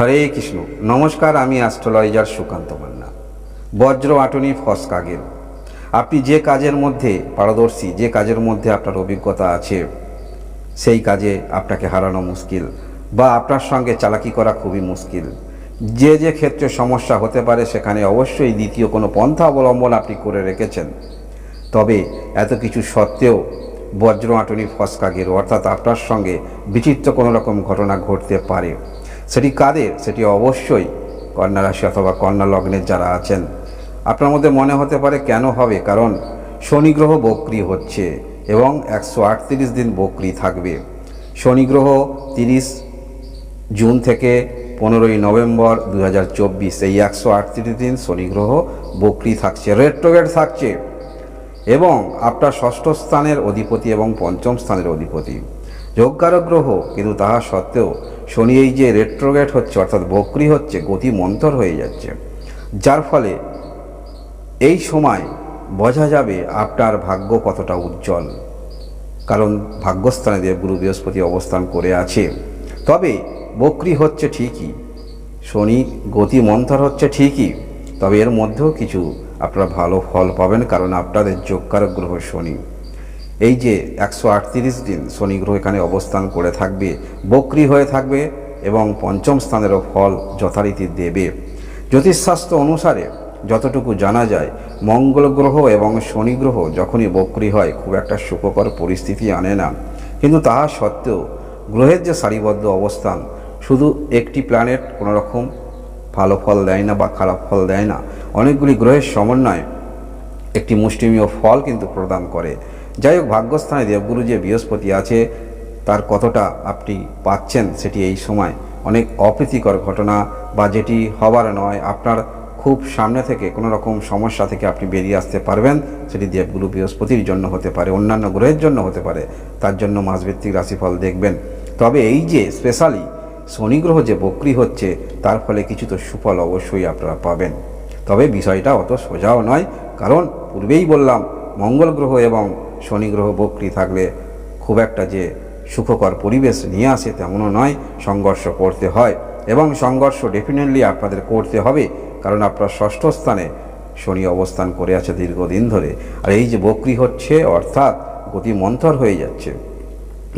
হরে কৃষ্ণ। নমস্কার, আমি অ্যাস্ট্রোলজার সুকান্ত মান্না। বজ্র আটনি ফসকাগের আপনি যে কাজের মধ্যে, পারদর্শী, যে কাজের মধ্যে আপনার অভিজ্ঞতা আছে, সেই কাজে আপনাকে হারানো মুশকিল বা আপনার সঙ্গে চালাকি করা খুবই মুশকিল। যে যে ক্ষেত্রে সমস্যা হতে পারে, সেখানে অবশ্যই দ্বিতীয় কোনো পন্থা অবলম্বন আপনি করে রেখেছেন। তবে এত কিছু সত্ত্বেও বজ্র আটনি ফসকাগের অর্থাৎ আপনার সঙ্গে বিচিত্র কোনো রকম ঘটনা ঘটতে পারে। সেটি কাদের? সেটি অবশ্যই কন্যা রাশি অথবা কন্যা লগ্নের যারা আছেন, আপনার মধ্যে মনে হতে পারে কেন হবে? কারণ শনি গ্রহ বক্রি হচ্ছে এবং একশো আটত্রিশ দিন বক্রি থাকবে। শনি গ্রহ তিরিশ জুন থেকে পনেরোই নভেম্বর দু হাজার চব্বিশ, এই একশো আটত্রিশ দিন শনি গ্রহ বক্রি থাকছে রেট্রোগেট থাকছে এবং আপনার ষষ্ঠ স্থানের অধিপতি এবং পঞ্চম স্থানের অধিপতি। যোগকারক গ্রহ কিন্তু তাহা সত্ত্বেও শনি এই যে রেট্রোগেট হচ্ছে, অর্থাৎ বক্রি হচ্ছে, গতি মন্তর হয়ে যাচ্ছে। যার ফলে এই সময় বোঝা যাবে আপনার ভাগ্য কতটা উজ্জ্বল। কারণ ভাগ্যস্থানে দেবগুরু বৃহস্পতি অবস্থান করে আছে। তবে বক্রি হচ্ছে ঠিকই, শনি গতি মন্থর হচ্ছে ঠিকই, তবে এর মধ্যেও কিছু আপনারা ভালো ফল পাবেন, কারণ আপনাদের যোগকারক গ্রহ শনি। এই যে একশো আটত্রিশ দিন শনি গ্রহ এখানে অবস্থান করে থাকবে, বক্রি হয়ে থাকবে এবং পঞ্চম স্থানেরও ফল যথারীতি দেবে। জ্যোতিষশাস্ত্র অনুসারে যতটুকু জানা যায়, মঙ্গল গ্রহ এবং শনি গ্রহ যখনই বক্রি হয়, খুব একটা সুখকর পরিস্থিতি আনে না। কিন্তু তাহা সত্ত্বেও গ্রহের যে সারিবদ্ধ অবস্থান, শুধু একটি প্ল্যানেট কোনো রকম ভালো ফল দেয় না বা খারাপ ফল দেয় না, অনেকগুলি গ্রহের সমন্বয় একটি মুষ্টিমীয় ফল কিন্তু প্রদান করে। যাই হোক ভাগ্যস্থানে দেবগুরু যে বৃহস্পতি আছে, তার কতটা আপনি পাচ্ছেন সেটি এই সময় অনেক অপ্রীতিকর ঘটনা বা যেটি হবার নয়, আপনার খুব সামনে থেকে কোনো রকম সমস্যা থেকে আপনি বেরিয়ে আসতে পারবেন, সেটি দেবগুরু বৃহস্পতির জন্য হতে পারে, অন্যান্য গ্রহের জন্য হতে পারে, তার জন্য মাসভিত্তিক রাশিফল দেখবেন। তবে এই যে স্পেশালি শনি গ্রহ যে বক্রি হচ্ছে, তার ফলে কিছু তো সুফল অবশ্যই আপনারা পাবেন। তবে বিষয়টা অত সোজাও নয়, কারণ পূর্বেই বললাম, মঙ্গল গ্রহ এবং শনি গ্রহ বক্রি থাকলে খুব একটা যে সুখকর পরিবেশ নিয়ে আসে তেমনও নয়, সংঘর্ষ করতে হয়। এবং সংঘর্ষ ডেফিনেটলি আপনাদের করতে হবে, কারণ আপনার ষষ্ঠ স্থানে শনি অবস্থান করে আছে দীর্ঘদিন ধরে। আর এই যে বক্রি হচ্ছে, অর্থাৎ গতি মন্থর হয়ে যাচ্ছে।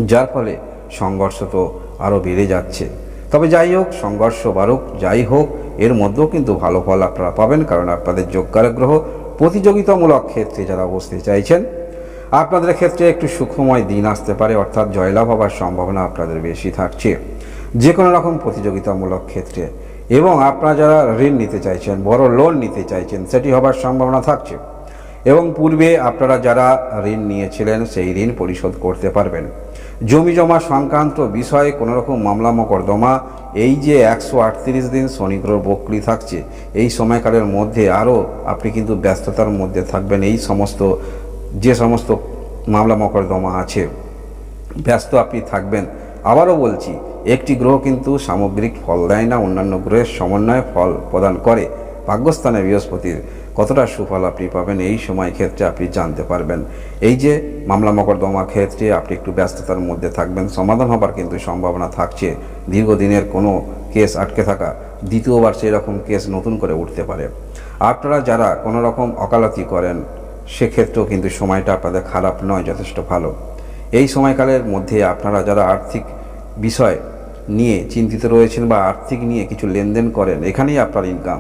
যার ফলে সংঘর্ষ তো আরও বেড়ে যাচ্ছে। তবে যাই হোক, সংঘর্ষ বারুক যাই হোক, এর মধ্যেও কিন্তু ভালো ফল আপনারা পাবেন, কারণ আপনাদের যোগ্যার গ্রহ প্রতিযোগিতামূলক ক্ষেত্রে যারা বসতে চাইছেন আপনাদের ক্ষেত্রে একটু সুখময় দিন আসতে পারে, অর্থাৎ জয়লাভ হবার সম্ভাবনা আপনাদের বেশি থাকছে। যে কোনো রকম প্রতিযোগিতামূলক ক্ষেত্রে। এবং আপনারা যারা ঋণ নিতে চাইছেন, বড় লোন নিতে চাইছেন, সেটি হবার সম্ভাবনা থাকছে। এবং পূর্বে আপনারা যারা ঋণ নিয়েছিলেন, সেই ঋণ পরিশোধ করতে পারবেন। জমি জমা সংক্রান্ত বিষয়ে কোনো রকম মামলা মকদ্দমা, এই যে একশো আটত্রিশ দিন শনিগ্রহ বকরি থাকছে, এই সময়কালের মধ্যে আরও আপনি কিন্তু ব্যস্ততার মধ্যে থাকবেন, এই সমস্ত যে সমস্ত মামলা মকদ্দমা আছে, ব্যস্ত আপনি থাকবেন। আবারও বলছি, একটি গ্রহ কিন্তু সামগ্রিক ফল দেয় না, অন্যান্য গ্রহের সমন্বয়ে ফল প্রদান করে। ভাগ্যস্থানে বৃহস্পতির কতটা সুফল আপনি পাবেন, এই সময় ক্ষেত্রে আপনি জানতে পারবেন। এই যে মামলা মকদ্দমা ক্ষেত্রে আপনি একটু ব্যস্ততার মধ্যে থাকবেন, সমাধান হবার কিন্তু সম্ভাবনা থাকছে। দীর্ঘদিনের কোনো কেস আটকে থাকা, দ্বিতীয়বার সেই রকম কেস নতুন করে উঠতে পারে। আপনারা যারা কোনো রকম অকালতি করেন সেক্ষেত্রেও কিন্তু সময়টা আপনাদের খারাপ নয়, যথেষ্ট ভালো। এই সময়কালের মধ্যে আপনারা যারা আর্থিক বিষয় নিয়ে চিন্তিত রয়েছেন বা আর্থিক নিয়ে কিছু লেনদেন করেন, এখানেই আপনার ইনকাম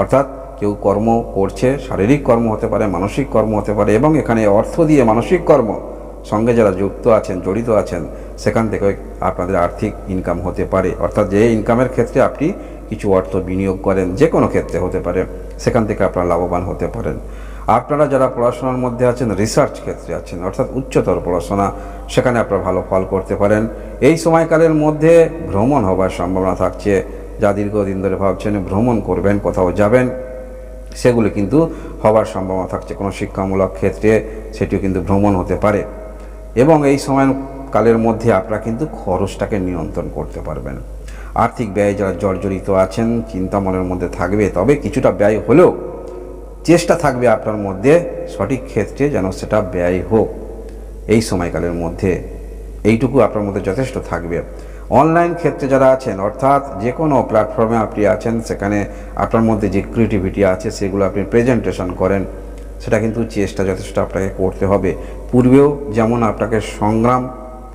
অর্থাৎ কেউ কর্ম করছে, শারীরিক কর্ম হতে পারে, মানসিক কর্ম হতে পারে এবং এখানে অর্থ দিয়ে মানসিক কর্ম সঙ্গে যারা যুক্ত আছেন, জড়িত আছেন, সেখান থেকে আপনাদের আর্থিক ইনকাম হতে পারে। অর্থাৎ যে ইনকামের ক্ষেত্রে আপনি কিছু অর্থ বিনিয়োগ করেন যে কোনো ক্ষেত্রে হতে পারে, সেখান থেকে আপনারা লাভবান হতে পারেন। আপনারা যারা পড়াশোনার মধ্যে আছেন রিসার্চ ক্ষেত্রে আছেন, অর্থাৎ উচ্চতর পড়াশোনা, সেখানে আপনারা ভালো ফল করতে পারেন। এই সময়কালের মধ্যে ভ্রমণ হবার সম্ভাবনা থাকছে। যা দীর্ঘদিন ধরে ভাবছেন, ভ্রমণ করবেন, কোথাও যাবেন, সেগুলো কিন্তু হবার সম্ভাবনা থাকছে। কোনো শিক্ষামূলক ক্ষেত্রে সেটিও কিন্তু ভ্রমণ হতে পারে। এবং এই সময় কালের মধ্যে আপনারা কিন্তু খরচটাকে নিয়ন্ত্রণ করতে পারবেন। আর্থিক ব্যয় যারা জর্জরিত আছেন চিন্তা মনের মধ্যে থাকবে, তবে কিছুটা ব্যয় হলেও চেষ্টা থাকবে আপনার মধ্যে সঠিক ক্ষেত্রে যেন সেটা ব্যয় হোক। এই সময়কালের মধ্যে এইটুকু আপনার মধ্যে যথেষ্ট থাকবে। অনলাইন ক্ষেত্রে যারা আছেন, অর্থাৎ যে কোনো প্ল্যাটফর্মে আপনি আছেন, সেখানে আপনার মধ্যে যে ক্রিয়েটিভিটি আছে, সেগুলো আপনি প্রেজেন্টেশন করেন, সেটা কিন্তু চেষ্টা যথেষ্ট আপনাকে করতে হবে। পূর্বেও যেমন আপনাকে সংগ্রাম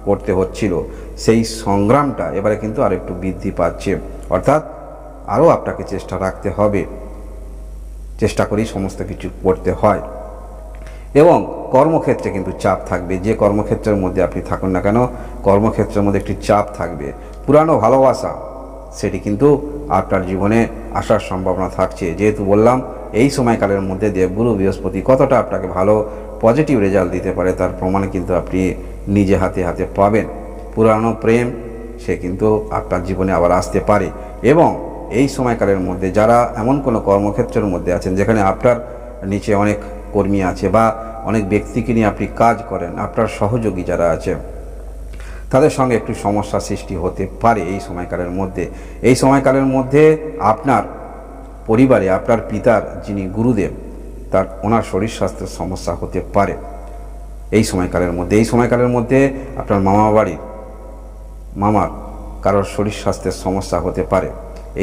করতে হচ্ছিল, সেই সংগ্রামটা এবারে কিন্তু আরেকটু বৃদ্ধি পাচ্ছে। অর্থাৎ আরও আপনাকে চেষ্টা রাখতে হবে। চেষ্টা করেই সমস্ত কিছু করতে হয়। এবং কর্মক্ষেত্রে কিন্তু চাপ থাকবে। যে কর্মক্ষেত্রের মধ্যে আপনি থাকুন না কেন, কর্মক্ষেত্রের মধ্যে একটি চাপ থাকবে। পুরানো ভালোবাসা, সেটি কিন্তু আপনার জীবনে আসার সম্ভাবনা থাকছে। যেহেতু বললাম, এই সময়কালের মধ্যে দেবগুরু বৃহস্পতি কতটা আপনাকে ভালো পজিটিভ রেজাল্ট দিতে পারে, তার প্রমাণ কিন্তু আপনি নিজে হাতে হাতে পাবেন। পুরানো প্রেম, সে কিন্তু আপনার জীবনে আবার আসতে পারে। এবং এই সময়কালের মধ্যে যারা এমন কোনো কর্মক্ষেত্রের মধ্যে আছেন, যেখানে আপনার নিচে অনেক কর্মী আছে বা অনেক ব্যক্তিকে নিয়ে আপনি কাজ করেন, আপনার সহযোগী যারা আছে, তাদের সঙ্গে একটু সমস্যা সৃষ্টি হতে পারে এই সময়কালের মধ্যে। এই সময়কালের মধ্যে আপনার পরিবারে, আপনার পিতার যিনি গুরুদেব, তার ওনার শরীর স্বাস্থ্যের সমস্যা হতে পারে এই সময়কালের মধ্যে। এই সময়কালের মধ্যে আপনার মামা বাড়ির মামার কারোর শরীর স্বাস্থ্যের সমস্যা হতে পারে।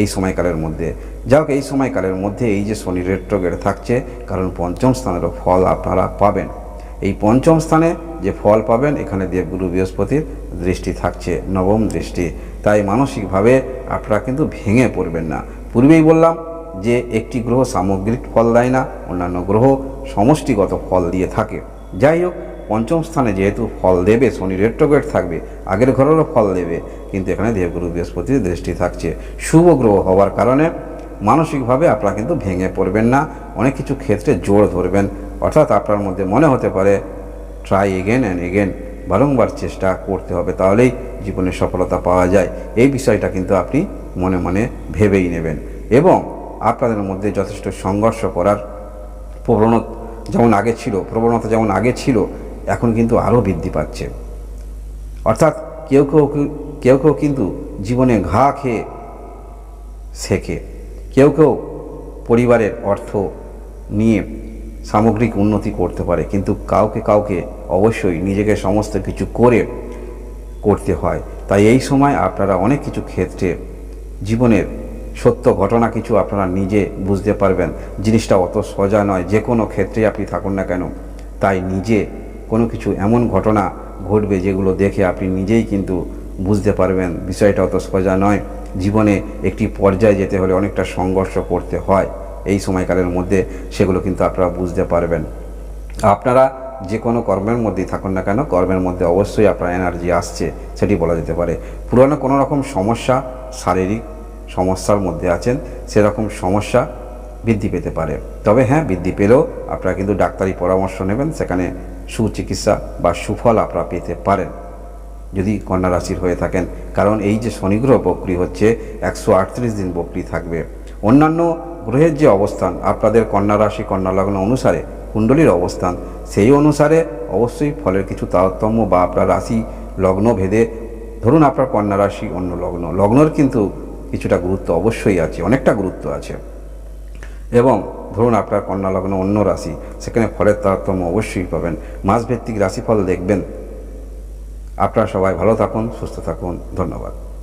এই সময়কালের মধ্যে। যাক এই সময়কালের মধ্যে এই যে শনি রেট্রোগেট থাকছে, কারণ পঞ্চম স্থানেরও ফল আপনারা পাবেন। এই পঞ্চম স্থানে যে ফল পাবেন, এখানে দেবগুরু বৃহস্পতির দৃষ্টি থাকছে, নবম দৃষ্টি। তাই মানসিকভাবে আপনারা কিন্তু ভেঙে পড়বেন না। পূর্বেই বললাম যে একটি গ্রহ সামগ্রিক ফল দেয় না, অন্যান্য গ্রহ সমষ্টিগত ফল দিয়ে থাকে। যাই হোক পঞ্চম স্থানে যেহেতু ফল দেবে, শনি রেট্রোগেট থাকবে, আগের ঘরেরও ফল দেবে, কিন্তু এখানে দেবগুরু বৃহস্পতির দৃষ্টি থাকছে। শুভ গ্রহ হওয়ার কারণে মানসিকভাবে আপনারা কিন্তু ভেঙে পড়বেন না, অনেক কিছু ক্ষেত্রে জোর ধরবেন। অর্থাৎ আপনার মধ্যে মনে হতে পারে ট্রাই এগেন অ্যান্ড এগেন বারংবার চেষ্টা করতে হবে, তাহলেই জীবনে সফলতা পাওয়া যায়। এই বিষয়টা কিন্তু আপনি মনে মনে ভেবেই নেবেন। এবং আপনাদের মধ্যে যথেষ্ট সংঘর্ষ করার প্রবণতা যেমন আগে ছিল, প্রবণতা যেমন আগে ছিল এখন কিন্তু আরও বৃদ্ধি পাচ্ছে। অর্থাৎ কেউ কেউ কেউ কেউ কিন্তু জীবনে ঘা খেয়ে শেখে। কেউ কেউ পরিবারের অর্থ নিয়ে সামগ্রিক উন্নতি করতে পারে, কিন্তু কাউকে কাউকে অবশ্যই নিজেকে সমস্ত কিছু করে করতে হয়। তাই এই সময় আপনারা অনেক কিছু ক্ষেত্রে জীবনের সত্য ঘটনা কিছু আপনারা নিজে বুঝতে পারবেন। জিনিসটা অত সোজা নয়, যে কোনো ক্ষেত্রে আপনি থাকুন না কেন, তাই নিজে কোনো কিছু এমন ঘটনা ঘটবে যেগুলো দেখে আপনি নিজেই কিন্তু বুঝতে পারবেন। বিষয়টা অত সোজা নয়। জীবনে একটি পর্যায়ে যেতে হলে অনেকটা সংঘর্ষ করতে হয়। এই সময়কালের মধ্যে সেগুলো কিন্তু আপনারা বুঝতে পারবেন। আপনারা যে কোনো কর্মের মধ্যেই থাকুন না কেন, কর্মের মধ্যে অবশ্যই আপনার এনার্জি আসছে, সেটি বলা যেতে পারে। পুরনো কোনো রকম সমস্যা শারীরিক সমস্যার মধ্যে আছেন, সেরকম সমস্যা বৃদ্ধি পেতে পারে। তবে হ্যাঁ বৃদ্ধি পেলেও আপনারা কিন্তু ডাক্তারি পরামর্শ নেবেন, সেখানে সুচিকিৎসা বা সুফল আপনারা পেতে পারেন। যদি কন্যা রাশির হয়ে থাকেন, কারণ এই যে শনিগ্রহ বক্রি হচ্ছে, একশো আটত্রিশ দিন বক্রি থাকবে। অন্যান্য গ্রহের যে অবস্থান, আপনাদের কন্যা রাশি, কন্যা লগ্ন অনুসারে কুণ্ডলীর অবস্থান, সেই অনুসারে অবশ্যই ফলের কিছু তারতম্য বা আপনার রাশি লগ্ন ভেদে, ধরুন আপনার কন্যা রাশি অন্য লগ্ন, লগ্নর কিন্তু কিছুটা গুরুত্ব অবশ্যই আছে, অনেকটা গুরুত্ব আছে। এবং ধরুন আপনার কন্যা লগ্ন অন্য রাশি, সেখানে ফলের তারতম্য অবশ্যই পাবেন। মাসভিত্তিক রাশিফল দেখবেন। আপনারা সবাই ভালো থাকুন, সুস্থ থাকুন। ধন্যবাদ।